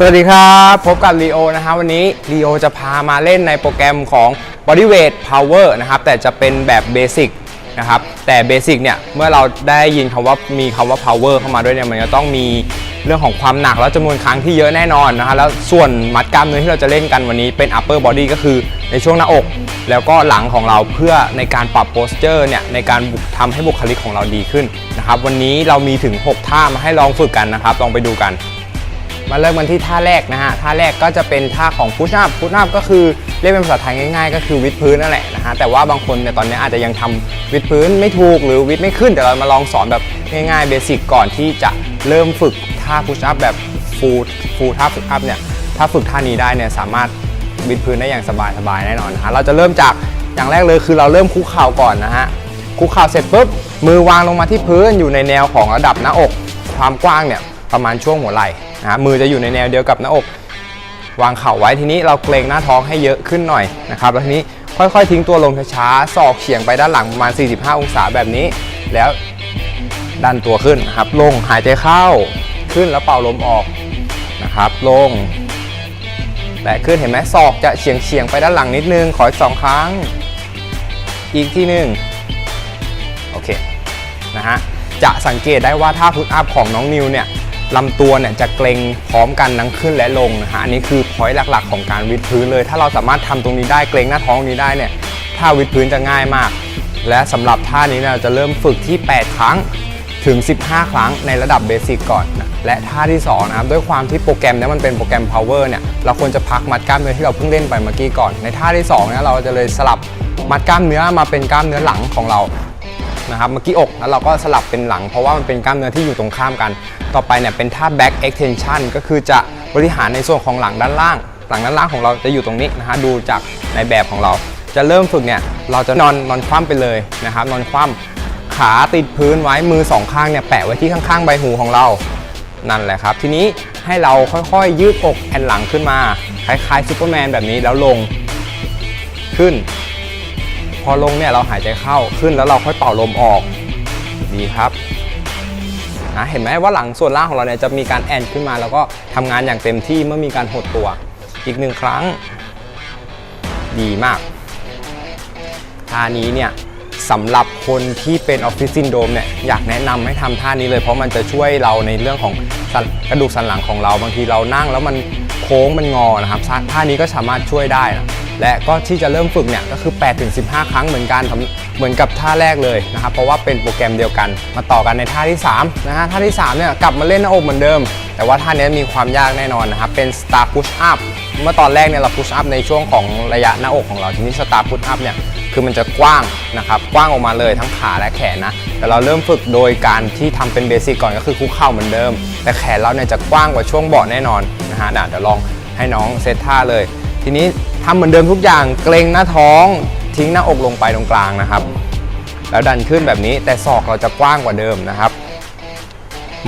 สวัสดีครับ พบกับลีโอนะฮะวันนี้ลีโอจะพามาเล่นในโปรแกรมของ Bodyweight Power นะครับ แต่จะเป็นแบบเบสิกนะครับ แต่เบสิกเนี่ย เมื่อเราได้ยินคำว่ามีคำว่า power เข้ามาด้วยเนี่ย มันจะต้องมีเรื่องของความหนักและจำนวนครั้งที่เยอะแน่นอนนะฮะแล้วส่วนมัดกล้ามเนื้อที่เราจะเล่นกันวันนี้เป็น upper body ก็คือในช่วงหน้าอก แล้วก็หลังของเราเพื่อในการปรับโพสเจอร์เนี่ย ในการทำให้บุคลิกของเราดีขึ้นนะครับ วันนี้เรามีถึง 6 ท่ามาให้ลองฝึกกันนะครับ ลองไปดูกัน มาเริ่มกันที่ท่าแรกนะฮะ ท่าแรกก็จะเป็นท่าของพุชอัพ พุชอัพก็คือเรียกเป็นภาษาไทยง่ายๆ ก็คือวิดพื้นนั่นแหละนะฮะ แต่ว่าบางคนเนี่ยตอนนี้อาจจะยังทำวิดพื้นไม่ถูกหรือวิดไม่ขึ้น แต่เรามาลองสอนแบบง่ายๆเบสิกก่อนที่จะเริ่มฝึกท่าพุชอัพแบบฟูลฟูลท่าพุชอัพเนี่ย ถ้าฝึกท่านี้ได้เนี่ยสามารถวิดพื้นได้อย่างสบายๆแน่นอนนะฮะ เราจะเริ่มจากอย่างแรกเลยคือเราเริ่มคุกเข่าก่อนนะฮะ คุกเข่าเสร็จปุ๊บมือวางลงมาที่พื้นอยู่ในแนวของระดับหน้าอกความกว้างเนี่ย ประมาณช่วงหัวไหล่นะมือจะอยู่ในแนวเดียวกับหน้าอก วางเข่าไว้ทีนี้เราเกรงหน้าท้องให้เยอะขึ้นหน่อยนะครับแล้วทีนี้ค่อยๆ ทิ้งตัวลงช้าๆศอกเฉียงไปด้านหลังประมาณ 45 องศาแบบนี้ แล้วดันตัวขึ้นนะครับ ลงหายใจเข้าขึ้นแล้วเป่าลมออกนะครับ ลงแต่ขึ้นเห็นไหมศอกจะเฉียงเฉียงๆไปด้านหลังนิดนึง ขออีกสองครั้ง อีกที่หนึ่งโอเคนะฮะจะสังเกตได้ว่าถ้าพุทอัพของน้องนิวเนี่ย ลำตัวเนี่ยจะเกรงพร้อมกันทั้งขึ้นและลงนะฮะอันนี้คือพอยต์หลักๆ ของการวิดพื้นเลย ถ้าเราสามารถทำตรงนี้ได้เกรงหน้าท้องนี้ได้เนี่ยท่าวิดพื้นจะง่ายมาก และสำหรับท่านี้เราจะเริ่มฝึกที่ 8 ครั้งถึง 15 ครั้งในระดับเบสิกก่อนนะและท่าที่2นะครับด้วยความที่โปรแกรมเนี้มันเป็นโปรแกรม power เนี่ยเราควรจะพักมัดกล้ามเนื้อที่เราเพิ่งเล่นไปเมื่อกี้ก่อน ในท่าที่2เนี่ยเราจะเลยสลับมัดกล้ามเนื้อมาเป็นกล้ามเนื้อหลังของเรา นะครับเมื่อกี้อกแล้วเราก็สลับเป็นหลัง เพราะว่ามันเป็นกล้ามเนื้อที่อยู่ตรงข้ามกัน ต่อไปเนี่ยเป็นท่า back extension ก็คือจะบริหารในส่วนของหลังด้านล่าง หลังด้านล่างของเราจะอยู่ตรงนี้นะฮะดูจากในแบบของเรา จะเริ่มฝึกเนี่ยเราจะนอนนอนคว่ำไปเลยนะครับนอนคว่ำขาติดพื้นไว้มือสองข้างเนี่ยแปะไว้ที่ข้างๆใบหูของเรานั่นแหละครับ ทีนี้ให้เราค่อยๆ ยืดอกแอนหลังขึ้นมา คล้ายๆซูเปอร์แมนแบบนี้แล้วลงขึ้น อลงเนี่ยเราหายใจเข้าขึ้นแล้วเราค่อยเป่าลมออกดีครับนะเห็นไหมว่าหลังส่วนล่างของเราเนี่ยจะมีการแอนขึ้นมา แล้วก็ทำงานอย่างเต็มที่เมื่อมีการหดตัว อีกหนึ่งครั้ง ดีมากท่านี้เนี่ยสำหรับคนที่เป็นออฟฟิศซินโดมเนี่ยอยากแนะนำให้ทำท่านี้เลย เพราะมันจะช่วยเราในเรื่องของกระดูกสันหลังของเรา บางทีเรานั่งแล้วมันโค้งมันงอนะครับท่านี้ก็สามารถช่วยได้นะ และก็ที่จะเริ่มฝึกเนี่ยก็คือ 8-15 ครั้งเหมือนกันเหมือนกับท่าแรกเลยนะครับเพราะว่าเป็นโปรแกรมเดียวกัน มาต่อกันในท่าที่3นะฮะท่าที่3เนี่ยกลับมาเล่นหน้าอกเหมือนเดิม แต่ว่าท่านี้มีความยากแน่นอนนะครับเป็น star push up เมื่อตอนแรกเนี่ยเรา push up ในช่วงของระยะหน้าอกของเราทีนี้ star push up เนี่ยคือมันจะกว้างนะครับกว้างออกมาเลยทั้งขาและแขนนะแต่เราเริ่มฝึกโดยการที่ทำเป็นเบสิกก่อนก็คือคุกเข่าเหมือนเดิม แต่แขนเราเนี่ยจะกว้างกว่าช่วงเบาะแน่นอนนะฮะเดี๋ยวลองให้น้องเซตท่าเลย ทีนี้ ทำเหมือนเดิมทุกอย่างเกรงหน้าท้องทิ้งหน้าอกลงไปตรงกลางนะครับ แล้วดันขึ้นแบบนี้แต่ศอกเราจะกว้างกว่าเดิมนะครับ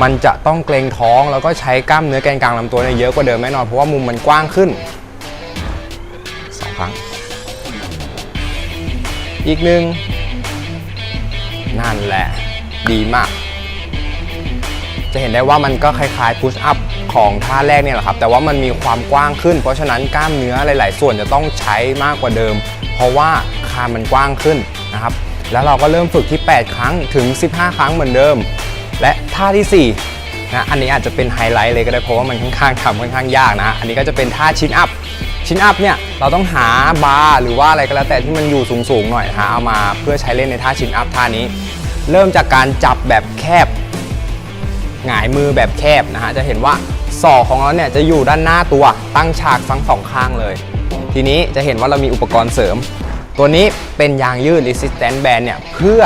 มันจะต้องเกรงท้องแล้วก็ใช้กล้ามเนื้อแกนกลางลำตัวเนี่ยเยอะกว่าเดิมแน่นอนเพราะว่ามุมมันกว้างขึ้นสองครั้ง อีกหนึ่งนั่นแหละ ดีมาก จะเห็นได้ว่ามันก็คล้ายๆ push up ของท่าแรกเนี่ยแหละครับ แต่ว่ามันมีความกว้างขึ้น เพราะฉะนั้นกล้ามเนื้อหลาย ๆ ส่วนจะต้องใช้มากกว่าเดิม เพราะว่าคานมันกว้างขึ้นนะครับ แล้วเราก็เริ่มฝึกที่ 8 ครั้งถึง 15 ครั้งเหมือนเดิม และท่าที่4นะอันนี้อาจจะเป็นไฮไลท์เลยก็ได้เพราะว่ามันค่อนข้างทำค่อนข้างยากนะ อันนี้ก็จะเป็นท่าชินอัพชินอัพเนี่ยเราต้องหาบาร์หรือว่าอะไรก็แล้วแต่ที่มันอยู่สูงๆหน่อยหาเอามาเพื่อใช้เล่นในท่าชินอัพท่านี้ เริ่มจากการจับแบบแคบ หงายมือแบบแคบนะฮะจะเห็นว่าศอกของเราเนี่ยจะอยู่ด้านหน้าตัวตั้งฉากทั้งสองข้างเลย ทีนี้จะเห็นว่าเรามีอุปกรณ์เสริม ตัวนี้เป็นยางยืด resistance band เนี่ยเพื่อ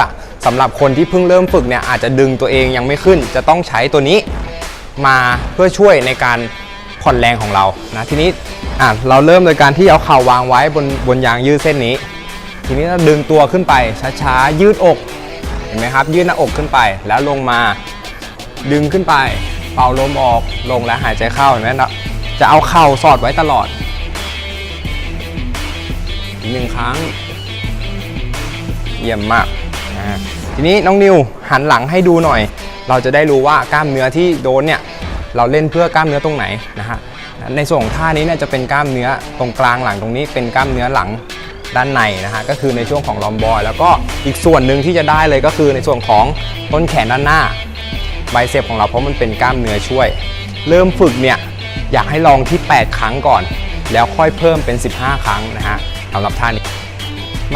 สำหรับคนที่เพิ่งเริ่มฝึกเนี่ยอาจจะดึงตัวเองยังไม่ขึ้น จะต้องใช้ตัวนี้มาเพื่อช่วยในการผ่อนแรงของเรานะทีนี้อะเราเริ่มโดยการที่เอาเข่าวางไว้บนบนยางยืดเส้นนี้ ทีนี้เราดึงตัวขึ้นไปช้าๆยืดอกเห็นไหมครับ ยืดหน้าอกขึ้นไปแล้วลงมา ดึงขึ้นไป เป่าลมออกลงและหายใจเข้าเห็นไหมนะจะเอาเข่าสอดไว้ตลอดหนึ่งครั้ง เยี่ยมมากอ่าทีนี้น้องนิวหันหลังให้ดูหน่อย เราจะได้รู้ว่ากล้ามเนื้อที่โดนเนี่ยเราเล่นเพื่อกล้ามเนื้อตรงไหนนะฮะในส่วนของท่านี้เนี่ยจะเป็นกล้ามเนื้อตรงกลางหลังตรงนี้เป็นกล้ามเนื้อหลังด้านในนะฮะก็คือในช่วงของลอมบอย แล้วก็อีกส่วนหนึ่งที่จะได้เลยก็คือในส่วนของต้นแขนด้านหน้า บเซปของเราเพราะมันเป็นกล้ามเนื้อช่วย เริ่มฝึกเนี่ยอยากให้ลองที่ 8 ครั้งก่อน แล้วค่อยเพิ่มเป็น 15 ครั้งนะฮะสำหรับท่านี้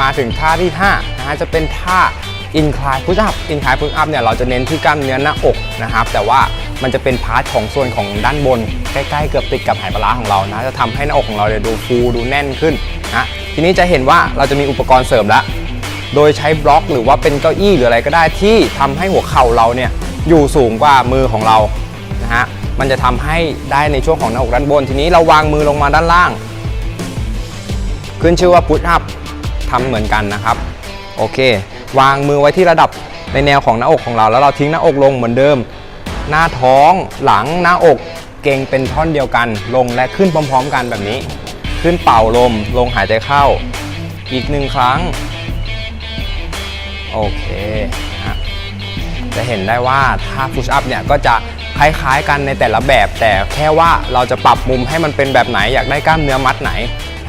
มาถึงท่าที่5นะฮะจะเป็นท่า incline push up incline push up เนี่ยเราจะเน้นที่กล้ามเนื้อหน้าอกนะครับ แต่ว่ามันจะเป็นพาร์ทของส่วนของด้านบน ใกล้ๆเกือบติดกับไหปลาของเรานะจะทำให้หน้าอกของเราเนี่ยดูฟูดูแน่นขึ้นนะทีนี้จะเห็นว่าเราจะมีอุปกรณ์เสริมล้วโดยใช้บล็อกหรือว่าเป็นเก้าอี้หรืออะไรก็ได้ที่ทำให้หัวเข่าเราเนี่ย อยู่สูงกว่ามือของเรานะฮะมันจะทำให้ได้ในช่วงของหน้าอกด้านบน ทีนี้เราวางมือลงมาด้านล่าง ขึ้นชื่อว่าพุทอัพทำเหมือนกันนะครับ โอเค วางมือไว้ที่ระดับในแนวของหน้าอกของเรา แล้วเราทิ้งหน้าอกลงเหมือนเดิม หน้าท้องหลังหน้าอกเก่งเป็นท่อนเดียวกันลงและขึ้นพร้อมๆ กันแบบนี้ ขึ้นเป่าลมลงหายใจเข้า อีกหนึ่งครั้ง โอเค จะเห็นได้ว่าท่า push up เนี่ยก็จะคล้ายๆกันในแต่ละแบบ แต่แค่ว่าเราจะปรับมุมให้มันเป็นแบบไหนอยากได้กล้ามเนื้อมัดไหน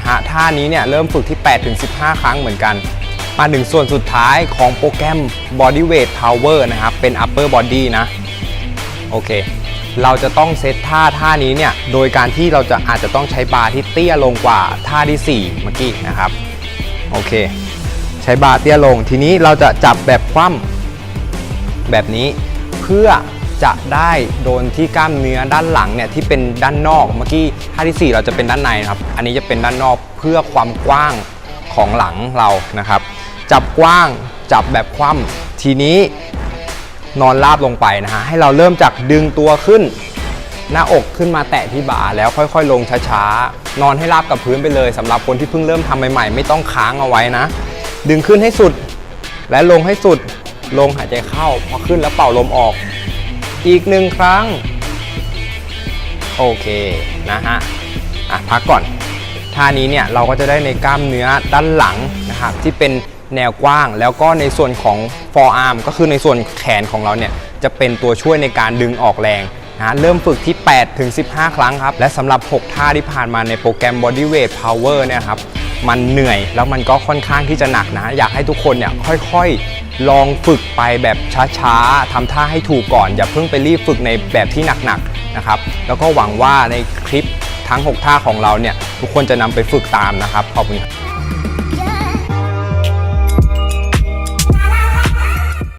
ฮะท่านี้เนี่ยเริ่มฝึกที่ 8-15 ครั้งเหมือนกัน มาถึงส่วนสุดท้ายของโปรแกรม body weight power นะครับ เป็น upper body นะ โอเค เราจะต้องเซตท่าท่านี้เนี่ย โดยการที่เราจะอาจจะต้องใช้บาร์ที่เตี้ยลงกว่าท่าที่ 4 เมื่อกี้นะครับ โอเค ใช้บาร์เตี้ยลง ทีนี้เราจะจับแบบคว่ำ แบบนี้เพื่อจะได้โดนที่กล้ามเนื้อด้านหลังเนี่ยที่เป็นด้านนอกเมื่อกี้ท่าที่ 4 เราจะเป็นด้านในนะครับ อันนี้จะเป็นด้านนอกเพื่อความกว้างของหลังเรานะครับ จับกว้างจับแบบคว่ำทีนี้นอนราบลงไปนะฮะให้เราเริ่มจากดึงตัวขึ้น หน้าอกขึ้นมาแตะที่บ่าแล้วค่อยๆ ลงช้าๆ นอนให้ราบกับพื้นไปเลยสำหรับคนที่เพิ่งเริ่มทำใหม่ๆ ไม่ต้องค้างเอาไว้นะ ดึงขึ้นให้สุดและลงให้สุด ลงหายใจเข้า พอขึ้นแล้วเป่าลมออก อีกหนึ่งครั้ง โอเคนะฮะอะพักก่อนท่านี้เนี่ยเราก็จะได้ในกล้ามเนื้อด้านหลังนะครับที่เป็นแนวกว้าง แล้วก็ในส่วนของ forearm ก็คือในส่วนแขนของเราเนี่ยจะเป็นตัวช่วยในการดึงออกแรงนะเริ่มฝึกที่ 8 ถึง 15 ครั้งครับ และสำหรับ 6 ท่าที่ผ่านมาในโปรแกรม body weight power เนี่ยครับ มันเหนื่อยแล้วมันก็ค่อนข้างที่จะหนักนะ อยากให้ทุกคนเนี่ยค่อยๆ ลองฝึกไปแบบช้าๆทำท่าให้ถูกก่อน อย่าเพิ่งไปรีบฝึกในแบบที่หนักๆนะครับแล้วก็หวังว่าในคลิปทั้ง 6 ท่าของเราเนี่ยทุกคนจะนำไปฝึกตามนะครับขอบคุณครับ